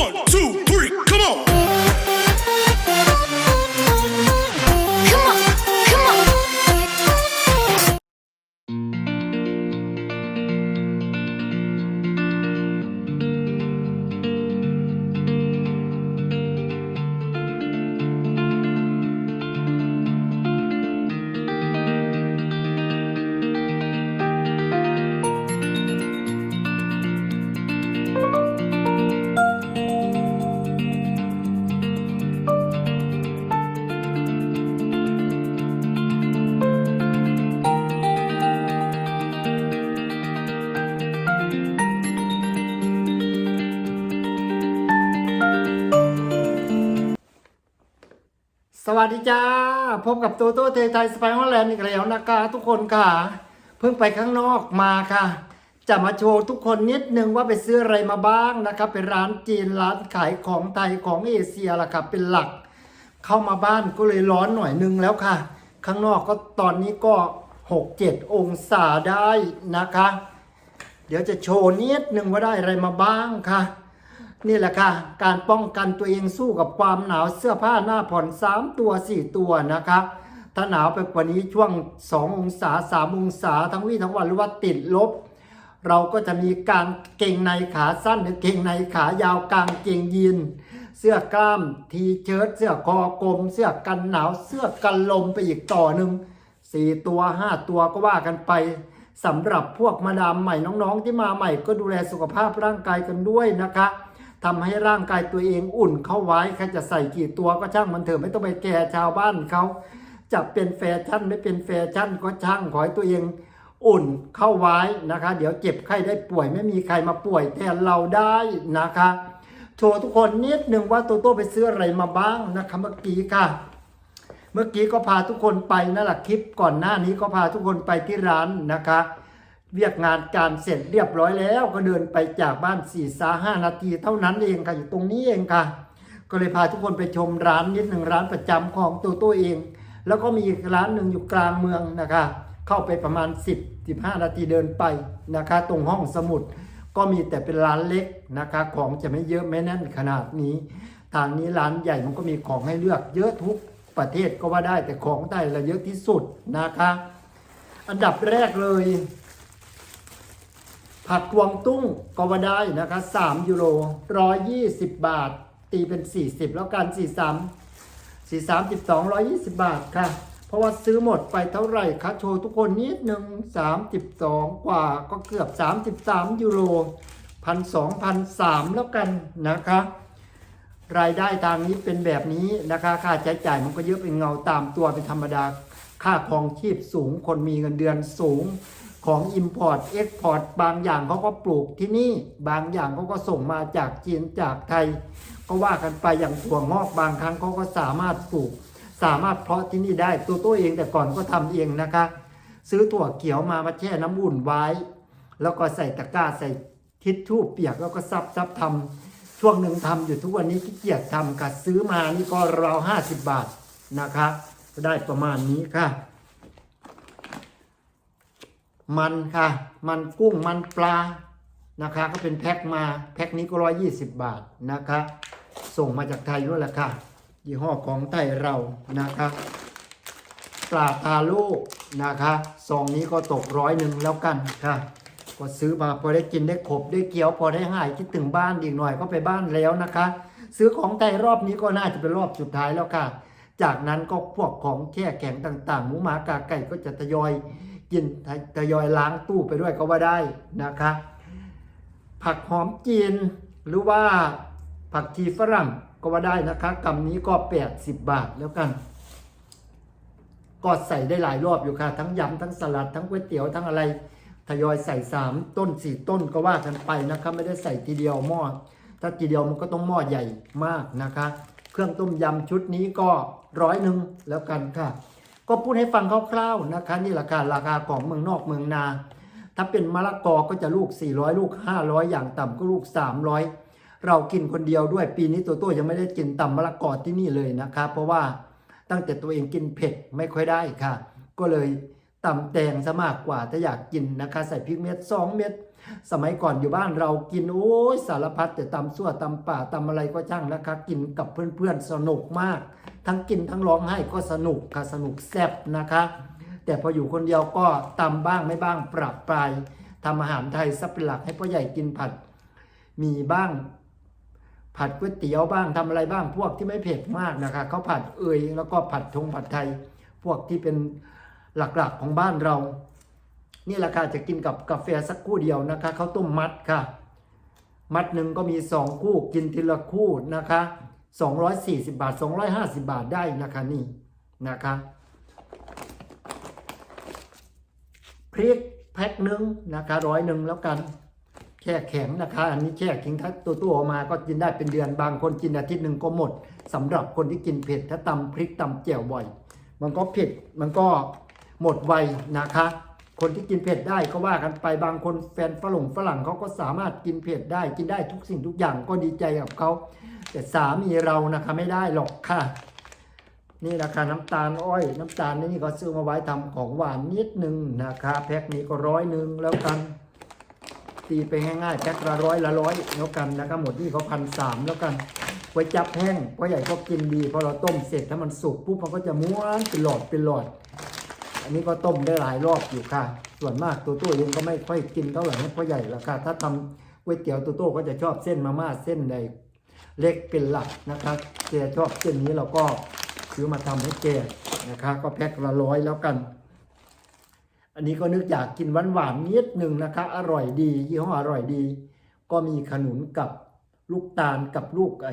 One, two, วัสดีจ้า พบกับโตโต้เทไทยสไปฮอลแลนด์อีกแล้วนะคะทุกคนค่ะ เพิ่งไปข้างนอกมาค่ะ จะมาโชว์ทุกคนนิดนึงว่าไปซื้ออะไรมาบ้างนะครับ เป็นร้านจีนร้านขายของไทยของเอเชียล่ะค่ะเป็นหลัก เข้ามาบ้านก็เลยร้อนหน่อยนึงแล้วค่ะ ข้างนอกก็ตอนนี้ก็6-7องศาได้นะคะ เดี๋ยวจะโชว์นิดนึงว่าได้อะไรมาบ้างค่ะ นี่แหละค่ะ การป้องกันตัวเองสู้กับความหนาวเสื้อผ้าหน้าผ่อน 3 ตัว 4 ตัวนะคะถ้าหนาวไปกว่านี้ช่วง 2 องศา 3 องศาทั้งวี่ทั้งวันหรือว่าติดลบ เราก็จะมีการเกงในขาสั้นหรือเกงในขายาวกางเกงยีนเสื้อกล้ามทีเชิ้ตเสื้อคอกลม เสื้อกันหนาวเสื้อกันลมไปอีกต่อหนึ่งสี่ตัวห้าตัวก็ว่ากันไปสำหรับพวกมาดามใหม่น้องๆที่มาใหม่ก็ดูแลสุขภาพร่างกายกันด้วยนะคะ ทำให้ร่างกายตัวเองอุ่นเข้าไว้ใครจะใส่กี่ตัวก็ช่างมันเถอะไม่ต้องไปแก่ชาวบ้านเขาจะเป็นแฟชั่นไม่เป็นแฟชั่นก็ช่างขอให้ตัวเองอุ่นเข้าไว้นะคะ เดี๋ยวเจ็บไข้ได้ป่วยไม่มีใครมาป่วยแทนเราได้นะคะโชว์ทุกคนนิดหนึ่งว่าโตโต้ไปซื้ออะไรมาบ้างนะคะเมื่อกี้ค่ะ เมื่อกี้ก็พาทุกคนไปนั่นแหละคลิปก่อนหน้านี้ก็พาทุกคนไปที่ร้านนะคะ เรียกงานการเสร็จเรียบร้อยแล้วก็เดินไปจากบ้าน4ี่สาห้านาทีเท่านั้นเองค่ะอยู่ตรงนี้เองค่ะ ก็เลยพาทุกคนไปชมร้านนิดหนึ่งร้านประจำของตัวตัวเอง แล้วก็มีอีกร้านหนึ่งอยู่กลางเมืองนะคะ เข้าไปประมาณ 10 15 นาทีเดินไปนะคะ ตรงห้องสมุด ก็มีแต่เป็นร้านเล็กนะคะ ของจะไม่เยอะไม่แน่นขนาดนี้ ทางนี้ร้านใหญ่มันก็มีของให้เลือกเยอะทุกประเทศก็ว่าได้แต่ของไทยละเยอะที่สุดนะคะ อันดับแรกเลย ผักกวางตุ้งก็ว่าได้นะคะ 3 ยูโร 120 บาท ตีเป็น 40 แล้วกัน 43 43 12 120 บาทค่ะ เพราะว่าซื้อหมดไปเท่าไหร่คะโชว์ทุกคนนิดหนึ่ง32 กว่าก็เกือบ 33 ยูโรพันสองพันสามแล้วกันนะคะ รายได้ทางนี้เป็นแบบนี้นะคะ ค่าใช้จ่ายมันก็เยอะเป็นเงาตามตัวเป็นธรรมดา ค่าครองชีพสูงคนมีเงินเดือนสูง ของ Import Export บางอย่างเขาก็ปลูกที่นี่ บางอย่างเขาก็ส่งมาจากจีนจากไทย ก็ว่ากันไปอย่างถั่วงอกบางครั้งเขาก็สามารถปลูก สามารถเพาะที่นี่ได้ตัวตัวเองแต่ก่อนก็ทำเองนะคะ ซื้อถั่วเขียวมามาแช่น้ำอุ่นไว้ แล้วก็ใส่ตะกร้าใส่ทิชชู่เปียกแล้วก็ซับซับทำช่วงหนึ่งทำอยู่ทุกวันนี้ขี้เกียจทำค่ะซื้อมานี่ก็ราวห้าสิบบาทนะคะ ได้ประมาณนี้ค่ะ มันค่ะ มันกุ้งมันปลานะคะก็เป็นแพ็คมาแพ็คนี้ก็ร้อยี่สิบบาทนะคะ ส่งมาจากไทยด้วยแหละค่ะ ยี่ห้อของไทยเรานะคะปลาทาโร่นะคะซองนี้ก็ตกร้อยหนึ่งแล้วกันค่ะ ก็ซื้อมาพอได้กินได้ขบได้เกี๊ยวพอได้หายคิดถึงบ้านอีกหน่อยก็ไปบ้านแล้วนะคะ ซื้อของไทยรอบนี้ก็น่าจะเป็นรอบสุดท้ายแล้วค่ะ จากนั้นก็พวกของแช่แข็งต่างๆหมูหมากาไก่ก็จะทยอย กินทยอยล้างตู้ไปด้วยก็ว่าได้นะคะ ผักหอมจีนหรือว่าผักชีฝรั่งก็ว่าได้นะคะกำนี้ก็ 80 บาทแล้วกัน ก็ใส่ได้หลายรอบอยู่ค่ะ ทั้งยำทั้งสลัดทั้งก๋วยเตี๋ยวทั้งอะไรทยอยใส่ 3 ต้น 4 ต้นก็ว่ากันไปนะคะไม่ได้ใส่ทีเดียวหม้อถ้าทีเดียวมันก็ต้องหม้อใหญ่มากนะคะ เครื่องต้มยำชุดนี้ก็ร้อยหนึ่งแล้วกันค่ะ ก็พูดให้ฟังคร่าวๆนะคะนี่ราคาราคาของเมืองนอกเมืองนา ถ้าเป็นมะละกอก็จะลูก 400 ลูก 500 อย่างต่ำก็ลูก 300 เรากินคนเดียวด้วยปีนี้ตัวตัวยังไม่ได้กินตำมะละกอที่นี่เลยนะคะเพราะว่าตั้งแต่ตัวเองกินเผ็ดไม่ค่อยได้ค่ะ ก็เลยตำแตงซะมากกว่าถ้าอยากกินนะคะใส่พริกเม็ด 2 เม็ดสมัยก่อนอยู่บ้านเรากินโอ้ยสารพัดแต่ตำซั่วตำป่าตำอะไรก็ช่างนะคะ กินกับเพื่อนๆสนุกมากทั้งกินทั้งร้องไห้ก็สนุกค่ะสนุกแซ่บนะคะ แต่พออยู่คนเดียวก็ตำบ้างไม่บ้างปรับปลายทำอาหารไทยซับเป็นหลักให้พ่อใหญ่กินผัดมีบ้าง ผัดก๋วยเตี๋ยวบ้างทำอะไรบ้างพวกที่ไม่เผ็ดมากนะคะเขาผัดเอยแล้วก็ผัดทงผัดไทย พวกที่เป็นหลักๆของบ้านเรา นี่แหละค่ะจะกินกับกาแฟสักคู่เดียวนะคะข้าวต้มมัดค่ะ มัดหนึ่งก็มีสองคู่กินทีละคู่นะคะ 240 บาท 250 บาทได้นะคะนี่นะคะพริกแพ็คหนึ่งนะคะร้อยหนึ่งแล้วกันแช่แข็งนะคะ อันนี้แช่แข็งถ้าตัวตัวออกมาก็กินได้เป็นเดือนบางคนกินอาทิตย์หนึ่งก็หมดสำหรับคนที่กินเผ็ดถ้าตำพริกตำแจ่วบ่อย มันก็เผ็ดมันก็หมดไวนะคะ คนที่กินเผ็ดได้ก็ว่ากันไปบางคนแฟนฝรั่งฝรั่งเขาก็สามารถกินเผ็ดได้กินได้ทุกสิ่งทุกอย่างก็ดีใจกับเขา แต่สามีเรานะคะไม่ได้หรอกค่ะ นี่ราคาน้ำตาลอ้อย น้ำตาลนี่ก็ซื้อมาไว้ทำของหวานนิดนึงนะคะแพ็คนี้ก็ร้อยหนึ่งแล้วกัน ตีไปง่ายๆแพ็คละร้อยละร้อยแล้วกันนะครับหมดนี่เขาพันสามแล้วกันไว้จับแห้งเพราะใหญ่ก็กินดีพอเราต้มเสร็จถ้ามันสุกปุ๊บมันก็จะม้วนเป็นหลอดเป็นหลอด อันนี้ก็ต้มได้หลายรอบอยู่ค่ะ ส่วนมากตัวตัวเองก็ไม่ค่อยกินเท่าไหร่นะเพราะใหญ่ละค่ะถ้าทำก๋วยเตี๋ยวตัวโต้ก็จะชอบเส้นมาม่าเส้นใด เล็กเป็นหลักนะคะแกชอบเส้นนี้เราก็ซื้อมาทำให้แกนะคะ ก็แพ็คละร้อยแล้วกัน อันนี้ก็นึกอยากกินหวานหวานนิดหนึ่งนะคะ อร่อยดียี่ห้ออร่อยดี ก็มีขนุนกับลูกตาลกับลูกไอ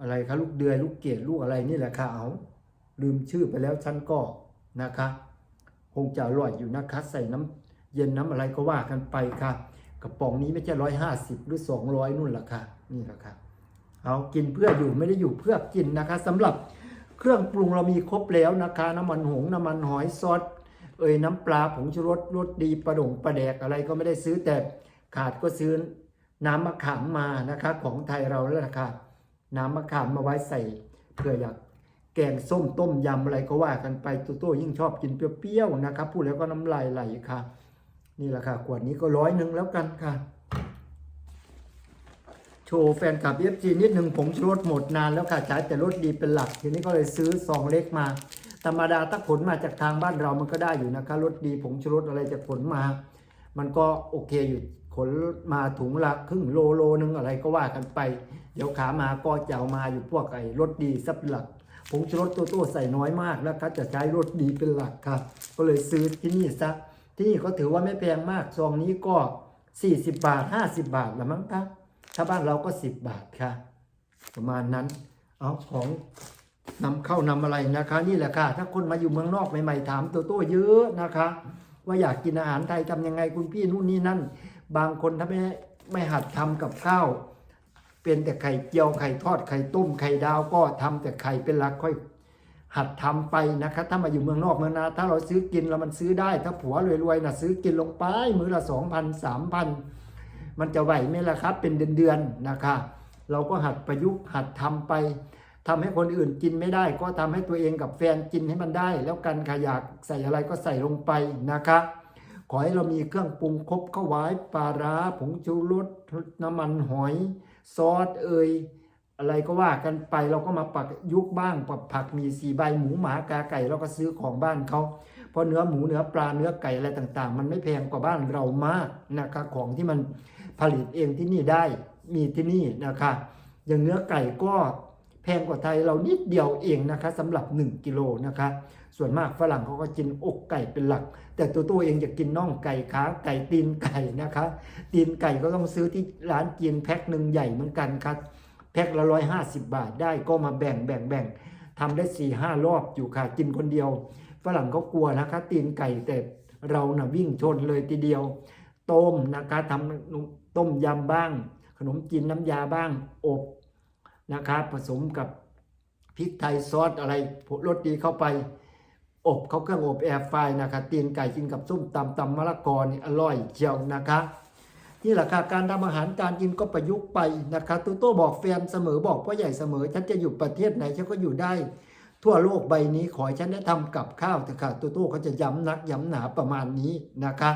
อะไรคะลูกเดือยลูกเกดลูกอะไรนี่แหละค่ะเอาลืมชื่อไปแล้วฉันก็นะคะ คงจะอร่อยอยู่นะคะ ใส่น้ำเย็นน้ำอะไรก็ว่ากันไปค่ะ กระป๋องนี้ไม่ใช่ร้อยห้าสิบหรือสองร้อยนู่นแหละค่ะ นี่แหละค่ะเอากินเพื่ออยู่ไม่ได้อยู่เพื่อกินนะคะสำหรับเครื่องปรุงเรามีครบแล้วนะคะ น้ำมันหงน้ำมันหอยซอสเอ่ยน้ำปลาผงชูรสรสดีประดงประแดกอะไรก็ไม่ได้ซื้อแต่ขาดก็ซื้อน้ำมะขามมานะคะ ของไทยเราแล้วล่ะคะน้ำมะขามมาไว้ใส่เผื่ออยากแกงส้มต้มยำอะไรก็ว่ากันไปตัวโต้ยิ่งชอบกินเปรี้ยวๆนะครับพูดแล้วก็น้ำลายไหลค่ะ นี่แหละค่ะขวดนี้ก็ร้อยหนึ่งแล้วกันค่ะ โชว์แฟนคลับเอฟจีนิดหนึ่งผงชูรสหมดนานแล้วค่ะใช้แต่รสดีเป็นหลัก ทีนี้ก็เลยซื้อซองเล็กมา ธรรมดาถ้าผลมาจากทางบ้านเรามันก็ได้อยู่นะคะรสดีผงชูรสอะไรจากผลมา มันก็โอเคอยู่ขนมาถุงละครึ่งโลโลนึงอะไรก็ว่ากันไป เดี๋ยวขามาก็จะเอามาอยู่พวกไอ้รสดีซับหลักผงชูรสตัวโตใส่น้อยมากแล้วก็จะใช้รสดีเป็นหลักครับก็เลยซื้อที่นี่ซะที่นี่ก็ถือว่าไม่แพงมากซองนี้ก็ 40 บาท 50 บาทละมั้งครับ ถ้าบ้านเราก็10บาทค่ะ ประมาณนั้น เอาของนำเข้านำอะไรนะคะ นี่แหละค่ะ ถ้าคนมาอยู่เมืองนอกใหม่ๆถามตัวโต้เยอะนะคะ ว่าอยากกินอาหารไทยทำยังไงคุณพี่นู่นนี่นั่น บางคนถ้าไม่ไม่หัดทำกับข้าว เป็นแต่ไข่เจียวไข่ทอดไข่ต้มไข่ดาวก็ทำแต่ไข่เป็นหลักค่อยหัดทำไปนะคะถ้ามาอยู่เมืองนอกเมืองนาถ้าเราซื้อกินแล้วมันซื้อได้ ถ้าผัวรวยๆนะซื้อกินลงไป มือละสองพันสามพัน มันจะไหวไหมล่ะครับ เป็นเดือนๆนะคะ เราก็หัดประยุกต์หัดทำไปทำให้คนอื่นกินไม่ได้ ก็ทำให้ตัวเองกับแฟนกินให้มันได้ แล้วกันขยากใส่อะไรก็ใส่ลงไปนะคะขอให้เรามีเครื่องปรุงครบเข้าไว้ปลาร้าผงชูรสน้ำมันหอย ซอสเอ่ย อะไรก็ว่ากันไปเราก็มาปักยุกบ้างปักผักมีสีใบหมูหมากาไก่เราก็ซื้อของบ้านเขาเพราะเนื้อหมูเนื้อปลาเนื้อไก่อะไรต่างๆ มันไม่แพงกว่าบ้านเรามากนะคะของที่มันผลิตเองที่นี่ได้มีที่นี่นะคะอย่างเนื้อไก่ก็แพงกว่าไทยเรานิดเดียวเองนะคะสำหรับ 1กิโลนะคะ ส่วนมากฝรั่งเขาก็กินอกไก่เป็นหลัก แต่ตัวตัวเองจะกินน่องไก่ขาไก่ตีนไก่นะคะ ตีนไก่ก็ต้องซื้อที่ร้านจีนแพ็คหนึ่งใหญ่เหมือนกันครับ แพ็คละร้อยห้าสิบบาทได้ก็มาแบ่งแบ่งแบ่งทำได้สี่ห้ารอบอยู่ค่ะกินคนเดียว ฝรั่งเขากลัวนะคะตีนไก่แต่เราน่ะวิ่งชนเลยทีเดียว ต้มนะคะทำต้มยำบ้าง ขนมจีนน้ำยาบ้างอบนะคะผสมกับพริกไทยซอสอะไรรสดีเข้าไป อบเขาเครื่องอบแอร์ไฟนะคะตีนไก่กินกับส้มตำตำมะละกอนี่อร่อยเชียวนะคะ นี่แหละค่ะการทำอาหารการกินก็ประยุกต์ไปนะคะตูโต้บอกแฟนเสมอบอกพ่อใหญ่เสมอฉันจะอยู่ประเทศไหนฉันก็อยู่ได้ ทั่วโลกใบนี้ขอให้ฉันได้ทำกับข้าวเถอะค่ะตูโต้เขาจะย้ำนักย้ำหนาประมาณนี้นะคะ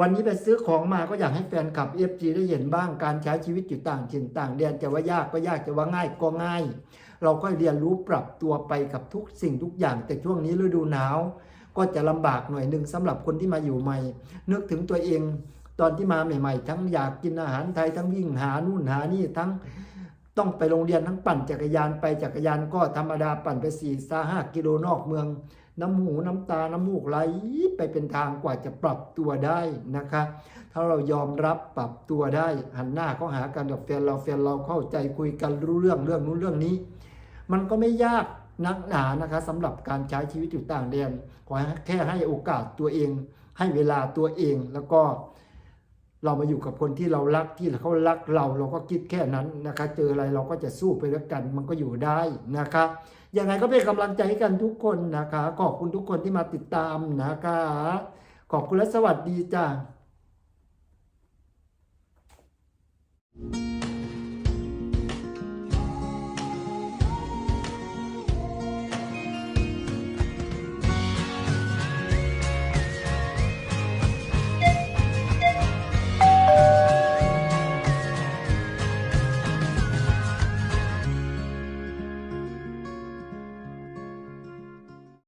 วันนี้ไปซื้อของมาก็อยากให้แฟนคลับ FG ได้เห็นบ้างการใช้ชีวิตอยู่ต่างถิ่นต่างแดนจะว่ายากก็ยากจะว่าง่ายก็ง่าย เราก็เรียนรู้ปรับตัวไปกับทุกสิ่งทุกอย่างแต่ช่วงนี้ฤดูหนาว ก็จะลำบากหน่อยหนึ่งสำหรับคนที่มาอยู่ใหม่ นึกถึงตัวเอง ตอนที่มาใหม่ ๆ ทั้งอยากกินอาหารไทยทั้งวิ่งหานู่นหานี่ทั้งต้องไปโรงเรียนทั้งปั่นจักรยานไปจักรยานก็ธรรมดาปั่นไปสี่สาห้ากิโลนอกเมือง น้ำหูน้ำตา น้ำมูกไหลไปเป็นทางกว่าจะปรับตัวได้นะคะ ถ้าเรายอมรับปรับตัวได้ หันหน้าเข้าหากันกับแฟนเราแฟนเราเข้าใจคุยกันรู้เรื่องเรื่องนู้นเรื่องนี้ มันก็ไม่ยากนักหนานะคะสำหรับการใช้ชีวิตอยู่ต่างแดนขอแค่ให้โอกาสตัวเอง ให้เวลาตัวเองแล้วก็ เรามาอยู่กับคนที่เรารักที่เขารักเราเราก็คิดแค่นั้นนะคะ เจออะไรเราก็จะสู้ไปด้วยกันมันก็อยู่ได้นะคะยังไงก็เป็นกำลังใจให้กันทุกคนนะคะ ขอบคุณทุกคนที่มาติดตามนะคะ ขอบคุณและสวัสดีจ้า